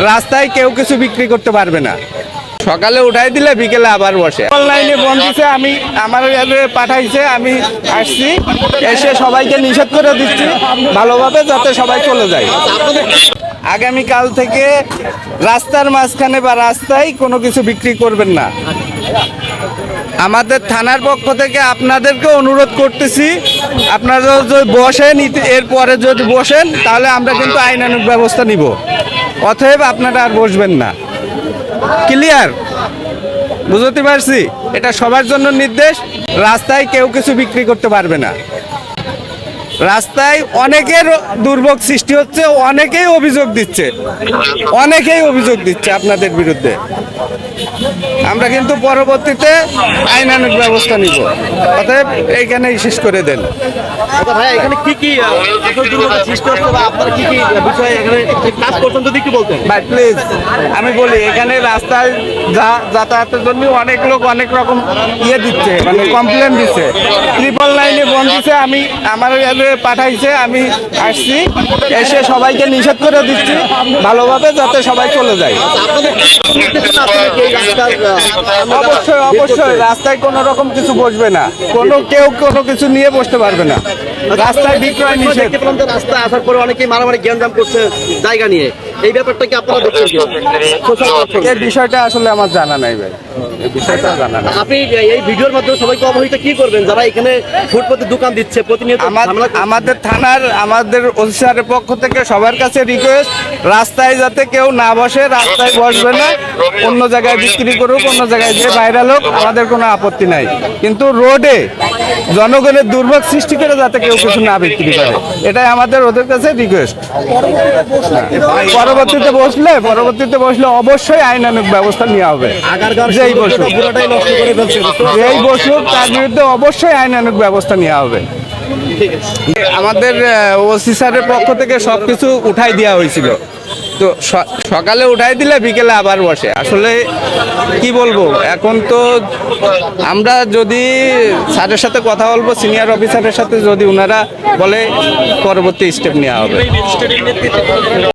রাস্তায় কেউ কিছু বিক্রি করতে পারবে না। সকালে উঠাই দিলে বিকেলে আবার বসে। অনলাইনে দিছে আমি আমার পাঠাইছে আমি আসছি। এসে সবাইকে নিষেধ করে দিচ্ছি ভালোভাবে যাতে সবাই চলে যায়। আগামীকাল থেকে রাস্তার মাঝখানে বা রাস্তায় কোনো কিছু বিক্রি করবেন না। আমাদের থানার পক্ষ থেকে আপনাদেরকে অনুরোধ করতেছি আপনারা যদি বসেন ইতি- এরপরে যদি বসেন তাহলে আমরা কিন্তু আইনানুগ ব্যবস্থা নিব। অতএব আপনারা আর বসবেন না। ক্লিয়ার বুঝতে পারছি? এটা সবার জন্য নির্দেশ, রাস্তায় কেউ কিছু বিক্রি করতে পারবে না। রাস্তায় অনেকের দুর্ভোগ সৃষ্টি হচ্ছে, অনেকেই অভিযোগ দিচ্ছে। অনেকেই অভিযোগ দিচ্ছে আপনাদের বিরুদ্ধে। আমরা কিন্তু পরবর্তীতে আইনানুগ ব্যবস্থা নিব। অতএব এইখানেই শেষ করে দেন। আচ্ছা এখানে কি কি আহ, সৃষ্টি হচ্ছে বা আপনারা কি কি বিষয়ে এখানে কাজ করছেন যদি একটু বলতেন। ভাই প্লিজ আমি বলি এখানে রাস্তায় যা যাতায়াতের জন্য অনেক লোক অনেক রকম ইয়ে দিচ্ছে মানে কমপ্লেন দিচ্ছে। ট্রিপল লাইনে বন্ধ দিচ্ছে আমি আমার পাঠাইছে আমি আসছি এসে সবাইকে নিষেধ করে দিচ্ছি ভালোভাবে যাতে সবাই চলে যায়। অবশ্যই অবশ্যই রাস্তায় কোনো রকম কিছু বসবে না। কোনো কেউ কোনো কিছু নিয়ে বসতে পারবে না। রাস্তায় বিক্রয় নিষেধ। রাস্তায় আসার পরে অনেকেই মারামারি গ্যাঞ্জাম করছে জায়গা নিয়ে। এই ব্যাপারটা কি আপনারা দেখছেন। এই বিষয়টা আসলে আমার জানা নাই ভাই। বিষয়টা জানা নাই। আপনি এই ভিডিওর মাধ্যমে সবাইকে অবহিত কি করবেন? যারা এখানে ফুটপাতে দোকান দিচ্ছে প্রতিনিয়ত? আমাদের থানার আমাদের অফিসারের পক্ষ থেকে সবার কাছে রিকোয়েস্ট রাস্তায় যাতে কেউ না বসে রাস্তায় বসবে না অন্য জায়গায় বিক্রি করুক অন্য জায়গায় যে ভাইরাল হোক আমাদের কোনো আপত্তি নাই। কিন্তু রোডে জনগণের দুর্ভোগ সৃষ্টি করে যাতে কেউ কিছু না বিক্রি করে এটাই আমাদের ওদের কাছে রিকোয়েস্ট পরবর্তীতে বসলে পরবর্তীতে বসলে অবশ্যই আইনানুগ ব্যবস্থা নেওয়া হবে। যেই বসুক। পুরোটাই নষ্ট করে ফেলছে যেই বসুক তার বিরুদ্ধে অবশ্যই আইনানুগ ব্যবস্থা নেওয়া হবে। আমাদের ওসি স্যারের পক্ষ থেকে সব কিছু উঠাই দেওয়া হয়েছিল। তো সকালে উঠাই দিলে বিকেলে আবার বসে। আসলে কি বলব এখন তো আমরা যদি স্যারের সাথে কথা বলব সিনিয়র অফিসারের সাথে যদি ওনারা বলে পরবর্তী স্টেপ নেওয়া হবে।